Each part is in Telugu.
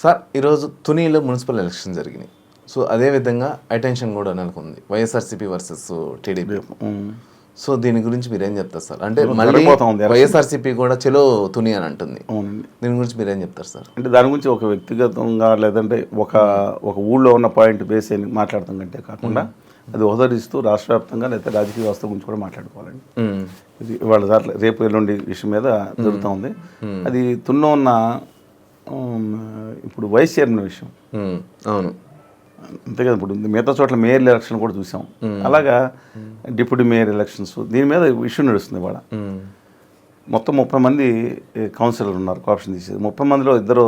సార్ ఈరోజు తునిలో మున్సిపల్ ఎలక్షన్ జరిగినాయి. సో అదే విధంగా అటెన్షన్ కూడా నెలకొంది వైఎస్ఆర్సీపీ వర్సెస్ టీడీపీ. సో దీని గురించి మీరేం చెప్తారు సార్? అంటే మళ్ళీ. వైఎస్ఆర్సీపీ కూడా చెలో తుని అని అంటుంది. అవునండి. దీని గురించి మీరేం చెప్తారు సార్? అంటే దాని గురించి ఒక వ్యక్తిగతంగా లేదంటే ఒక ఒక ఊళ్ళో ఉన్న పాయింట్ బేస్ అని మాట్లాడతాం కంటే కాకుండా అది ఉదరిస్తూ రాష్ట్ర వ్యాప్తంగా లేదా రాజకీయ వ్యవస్థ గురించి కూడా మాట్లాడుకోవాలండి. ఇది ఇవాళ దాంట్లో రేపు ఎల్లుండి విషయం మీద జరుగుతూ ఉంది. అది తున్నో ఉన్న ఇప్పుడు వైస్ చైర్మన్ విషయం. అవును అంతే కదా ఇప్పుడు మిగతా చోట్ల మేయర్ ఎలక్షన్ కూడా చూసాం అలాగా డిప్యూటీ మేయర్ ఎలక్షన్స్ దీని మీద ఇష్యూ నడుస్తుంది ఇవాళ. మొత్తం ముప్పై మంది కౌన్సిలర్ ఉన్నారు కోఆప్షన్ తీసేది ముప్పై మందిలో ఇద్దరు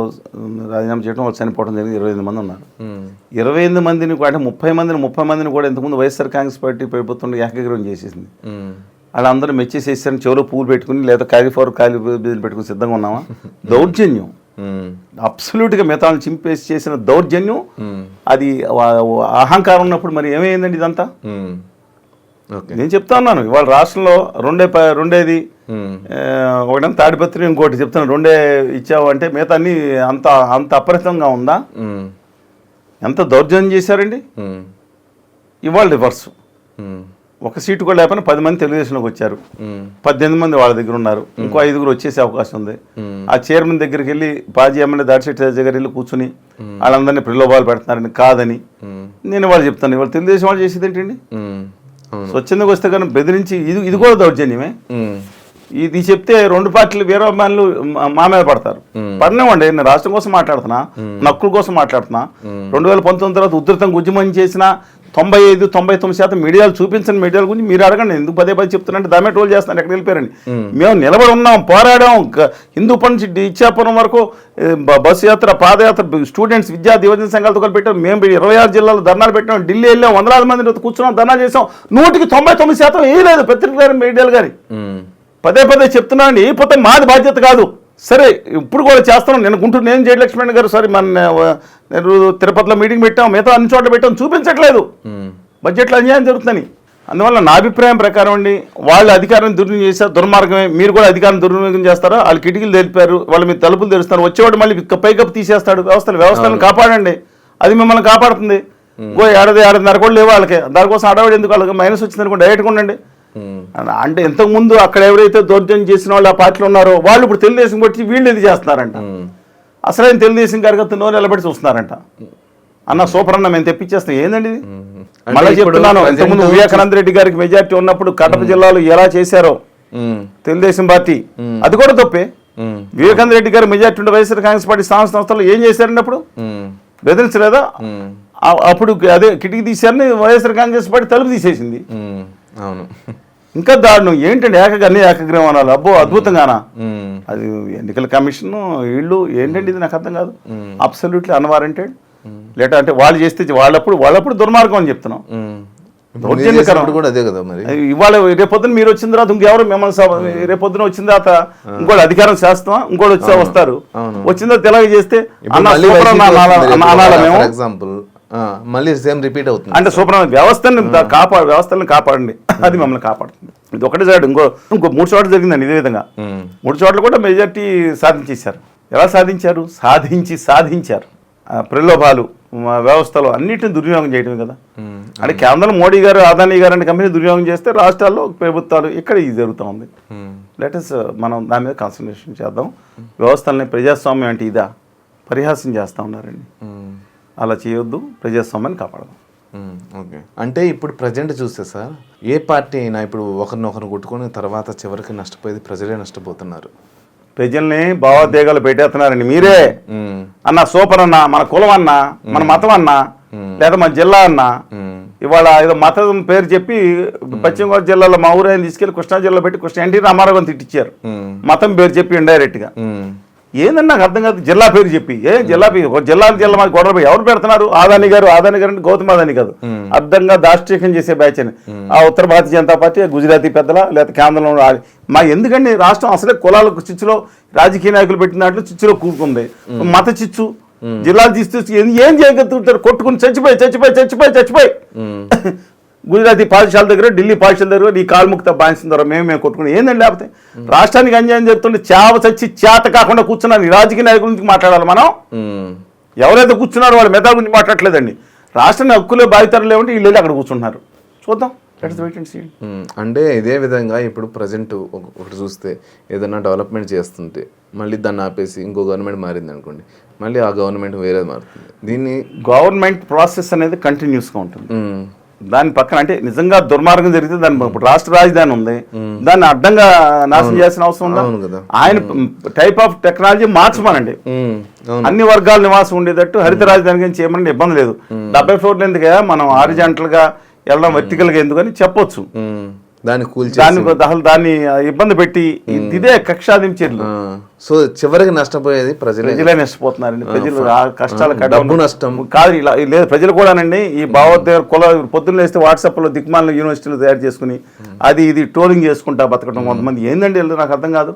రాజీనామా చేయడం వాళ్ళు చనిపోవడం జరిగింది ఇరవై ఎనిమిది మంది ఉన్నారు. ఇరవై ఎనిమిది మందిని అంటే ముప్పై మందిని ముప్పై మందిని కూడా ఇంతకుముందు వైఎస్ఆర్ కాంగ్రెస్ పార్టీ ప్రభుత్వం ఏకగ్రహం చేసేసింది. వాళ్ళందరూ మెచ్చేసేసారు చెవులో పూలు పెట్టుకుని లేదా కాలిఫ్లవర్ కాలి బీజులు పెట్టుకుని సిద్ధంగా ఉన్నామా దౌర్జన్యం. అబ్సల్యూట్గా మిగతాలను చింపేసి చేసిన దౌర్జన్యం. మ్మ్. అది అహంకారం ఉన్నప్పుడు మరి ఏమైందండి ఇదంతా. ఓకే నేను చెప్తా ఉన్నాను. ఇవాళ రాష్ట్రంలో రెండే రెండేది. ఒకటేమో తాడిపత్రి ఇంకోటి చెప్తాను రెండే ఇచ్చావు అంటే మిగతా అన్ని అంత అంత అపరితంగా ఉందా. ఎంత దౌర్జన్యం చేశారండి. ఇవాళ రివర్స్. ఒక సీటు కూడా లేకపోయినా పది మంది తెలుగుదేశంలోకి వచ్చారు. పద్దెనిమిది మంది వాళ్ళ దగ్గర ఉన్నారు. ఇంకో ఐదుగురు వచ్చేసే అవకాశం ఉంది. ఆ చైర్మన్ దగ్గరికి వెళ్ళి పాజీ ఎమ్మెల్యే దాడిశెట్టి రాజా గారు వెళ్ళి కూర్చుని వాళ్ళందరినీ ప్రలోభాలు పెడుతున్నారని కాదని. నేను వాళ్ళు చెప్తాను. ఇవాళ తెలుగుదేశం వాళ్ళు చేసేది ఏంటండి? స్వచ్ఛందంగా వస్తే కానీ బెదిరించి ఇది ఇది కూడా దౌర్జన్యమే. ఇది చెప్తే రెండు పార్టీలు వీరభిమానులు మా- మా మీద పడతారు. పడినామండి. నేను రాష్ట్రం కోసం మాట్లాడుతున్నా నక్కుల కోసం మాట్లాడుతున్నా. రెండు వేల పంతొమ్మిది తర్వాత ఉధృతంగా ఉద్యమం చేసిన తొంభై ఐదు తొంభై తొమ్మిది శాతం మీడియాలు చూపించని మీడియాల గురించి మీరు అడగండి. ఎందుకు పదే పదే చెప్తున్నట్టు దామే ట్రోల్ చేస్తున్నారు. ఎక్కడ వెళ్ళిపోయారండి? మేము. నిలబడి ఉన్నాం పోరాడాం. హిందూపురం నుంచి ఇచ్చాపురం వరకు బస్సు యాత్ర పాదయాత్ర స్టూడెంట్స్ విద్యా దివజన సంఘాలతో కలిపి పెట్టాం. మేము ఇరవై ఆరు జిల్లాలో ధర్నాలు పెట్టాం. ఢిల్లీ వెళ్ళాం. వందలాది మంది కూర్చున్నాం. ధర్నా చేసాం నూటికి తొంభై తొమ్మిది శాతం వేయలేదు పత్రిక గారి మీడియాలు గారి. పదే పదే చెప్తున్నాను. ఏ పోతే మాది బాధ్యత కాదు. సరే ఇప్పుడు కూడా చేస్తున్నాం నేను గుంటూరు నేను జయలక్ష్మణ్ గారు సారీ మన నేను తిరుపతిలో మీటింగ్ పెట్టాం మిగతా అన్ని చోట్ల పెట్టాం చూపించట్లేదు. బడ్జెట్లో అన్యాయం జరుగుతుందని. అందువల్ల నా అభిప్రాయం ప్రకారం అండి వాళ్ళు అధికారం దుర్వినియోగం చేస్తారు దుర్మార్గమే. మీరు కూడా అధికారం దుర్వినియోగం చేస్తారా? వాళ్ళు కిటికీలు తెలిపారు వాళ్ళు మీ తలుపులు తెరుస్తారు వచ్చేవాడు మళ్ళీ పైకప్పు తీసేస్తాడు. వ్యవస్థలు వ్యవస్థలను కాపాడండి. అది మిమ్మల్ని కాపాడుతుంది. ఇంకో ఏడాది ఏడాదిన్నర కూడా లేవు వాళ్ళకి. దానికోసం అడవాడు ఎందుకు వాళ్ళకి? మైనస్ వచ్చింది అనుకోండి డైరెక్ట్గా ఉండండి. అంటే ఇంతకుముందు అక్కడ ఎవరైతే దౌర్జన్యం చేసిన వాళ్ళు ఆ పార్టీలో ఉన్నారో వాళ్ళు ఇప్పుడు తెలుగుదేశం కొట్టి వీళ్ళు ఇది చేస్తున్నారంట. అసలైన తెలుగుదేశం కార్యకర్త నోరు నిలబడి చూస్తున్నారంట. అన్న సూపర్ అన్న మేము తెప్పించేస్తాం ఏందండి ఇది? మళ్ళీ చెప్తున్నాను ఇంతకుముందు వివేకానంద రెడ్డి గారికి మెజార్టీ ఉన్నప్పుడు కడప జిల్లాలో ఎలా చేశారో. తెలుగుదేశం పార్టీ అది కూడా తప్పే. వివేకానంద రెడ్డి గారు మెజార్టీ ఉండే వైఎస్ఆర్ కాంగ్రెస్ పార్టీ స్థాన సంస్థలు ఏం చేశారండి అప్పుడు. బెదిరించలేదా? అప్పుడు అదే కిటికీ తీశారని వైఎస్ఆర్ కాంగ్రెస్ పార్టీ తలుపు తీసేసింది. అవును. ఇంకా దారుణం. ఏంటంటే ఏకగా అన్ని ఏకగ్రహం అనాలి. అబ్బో అద్భుతంగానా. అది ఎన్నికల కమిషన్ వీళ్ళు ఏంటండి ఇది? నాకు అర్థం కాదు. Absolutely unwarranted. లేట అంటే వాళ్ళు చేస్తే వాళ్ళప్పుడు వాళ్ళప్పుడు దుర్మార్గం అని చెప్తున్నాం. కూడా అదే కదా మరి? ఇవాళ రేపొద్దున మీరు వచ్చిన తర్వాత ఇంకెవరు మిమ్మల్ని రేపొద్దున వచ్చిన తర్వాత ఇంకోటి అధికారం చేస్తాం ఇంకోటి వచ్చి వస్తారు. వచ్చిన తర్వాత వైసీపీ అనాలా- మేము? ఎగ్జాంపుల్ మళ్ళీ సేమ్ రిపీట్ అవుతుంది. అంటే సూపర్ వ్యవస్థని కాపాడు వ్యవస్థలను కాపాడండి. అది మమ్మల్ని కాపాడుతుంది. ఇది ఒకటే సైడ్ ఇంకో ఇంకో మూడు చోట్ల జరిగిందండి ఇదే విధంగా. మూడు చోట్ల కూడా మెజార్టీ సాధించేశారు. ఎలా సాధించారు? సాధించి సాధించారు. ప్రలోభాలు వ్యవస్థలు అన్నిటిని దుర్వినియోగం చేయడమే కదా. అంటే కేంద్రం మోడీ గారు అదానీ గారు అంటే కంపెనీ దుర్వినియోగం చేస్తే రాష్ట్రాల్లో ప్రభుత్వాలు ఇక్కడ ఇది జరుగుతూ ఉంది. మ్మ్. లేటెస్ట్ మనం దాని మీద కాన్సన్ట్రేషన్ చేద్దాం. వ్యవస్థల్ని ప్రజాస్వామ్యం అంటే ఇదా? పరిహాసం చేస్తూ ఉన్నారండి. అలా చేయొద్దు ప్రజాస్వామ్యాన్ని కాపాడదాం. ఓకే అంటే ఇప్పుడు ప్రజెంట్ చూస్తే సార్ ఏ పార్టీ అయినా ఇప్పుడు ఒకరినొకరు కొట్టుకుని తర్వాత చివరికి నష్టపోయేది ప్రజలే నష్టపోతున్నారు ప్రజల్ని భావోద్వేగాలు పెట్టేస్తున్నారండి మీరే. అన్న సూపర్ అన్న మన కులం అన్న మన మతం అన్న లేదా మన జిల్లా అన్న. ఇవాళ ఏదో మతం పేరు చెప్పి పశ్చిమ గోదావరి జిల్లాలో మా ఊరు తీసుకెళ్ళి కృష్ణా జిల్లా పెట్టి కృష్ణ ఎన్టీ రామారావు తిట్టించారు. మతం పేరు చెప్పి ఇండైరెక్ట్గా. ఏందని నాకు అర్థం కాదు. జిల్లా పేరు చెప్పి. ఏ జిల్లా పేరు? జిల్లా జిల్లా మాకు గొడవ ఎవరు పెడుతున్నారు? ఆదాని గారు ఆదాని గారు అంటే గౌతమ్ ఆదాని కాదు. అర్థంగా దాష్టీకం చేసే బ్యాచ్ అని ఆ ఉత్తర భారతీయ జనతా పార్టీ గుజరాతీ పెద్దల లేదా కేంద్రంలో మా ఎందుకండి రాష్ట్రం అసలే కులాలకు చిచ్చులో రాజకీయ నాయకులు పెట్టిన దాంట్లో చిచ్చులో కూరుకుంది. మత చిచ్చు. జిల్లాలు తీస్తూ ఏం ఏం చేయగలుగుతుంటారు? కొట్టుకుని చచ్చిపోయి చచ్చిపోయి చచ్చిపోయి చచ్చిపోయి. గుజరాతీ పాఠశాల దగ్గర ఢిల్లీ పాఠశాల దగ్గర నీ కాల్ముక్త బానిసిన ద్వారా మేము మేము కొట్టుకుని ఏందండి లేకపోతే? రాష్ట్రానికి అన్యాయం జరుగుతుంటే చావ చచ్చి చేత కాకుండా కూర్చున్నాను ఈ రాజకీయ నాయకుల గురించి మాట్లాడాలి మనం. ఎవరైతే కూర్చున్నారో వాళ్ళ మెదా గురించి మాట్లాడలేదండి రాష్ట్రాన్ని హక్కులే బాధితారు లేవంటే వీళ్ళు అక్కడ కూర్చుంటున్నారు. చూద్దాం. అంటే ఇదే విధంగా ఇప్పుడు ప్రజెంట్ ఒకటి చూస్తే ఏదైనా డెవలప్మెంట్ చేస్తుంటే మళ్ళీ దాన్ని ఆపేసి ఇంకో గవర్నమెంట్ మారింది అనుకోండి మళ్ళీ ఆ గవర్నమెంట్ వేరేది మారుతుంది. దీన్ని గవర్నమెంట్ ప్రాసెస్ అనేది కంటిన్యూస్గా ఉంటుంది. దాని పక్కన అంటే నిజంగా దుర్మార్గం జరిగితే దాని ఇప్పుడు రాష్ట్ర రాజధాని ఉంది. దాన్ని అడ్డంగా నాశనం చేయాల్సిన అవసరం ఉందా. ఆయన టైప్ ఆఫ్ టెక్నాలజీ మార్చమనండి అన్ని వర్గాల నివాసం ఉండేటట్టు హరిత రాజధాని గురించి చేయమని ఇబ్బంది లేదు. డెబ్బై ఫ్లోర్లు ఎందుకు మనం ఆరిజెంటల్గా వెళ్ళడం vertical గా ఎందుకని చెప్పొచ్చు. దాన్ని కూల్చి దాన్ని అసలు దాన్ని ఇబ్బంది పెట్టి ఇదే కక్షాదింపు చర్యలు సో చివరికి నష్టపోయేది ప్రజలే. ప్రజలే నష్టపోతున్నారండి. ప్రజలు ఆ కష్టాలు డబ్బు నష్టం. కాదు ఇలా లేదు ప్రజలు కూడానండి ఈ భావోద్వేగ కుల పొద్దున్న లేస్తే వాట్సాప్లో దిక్మాల యూనివర్సిటీలు తయారు చేసుకుని అది ఇది ట్రోలింగ్ చేసుకుంటా బతకడం కొంతమంది. ఏందండి నాకు అర్థం కాదు.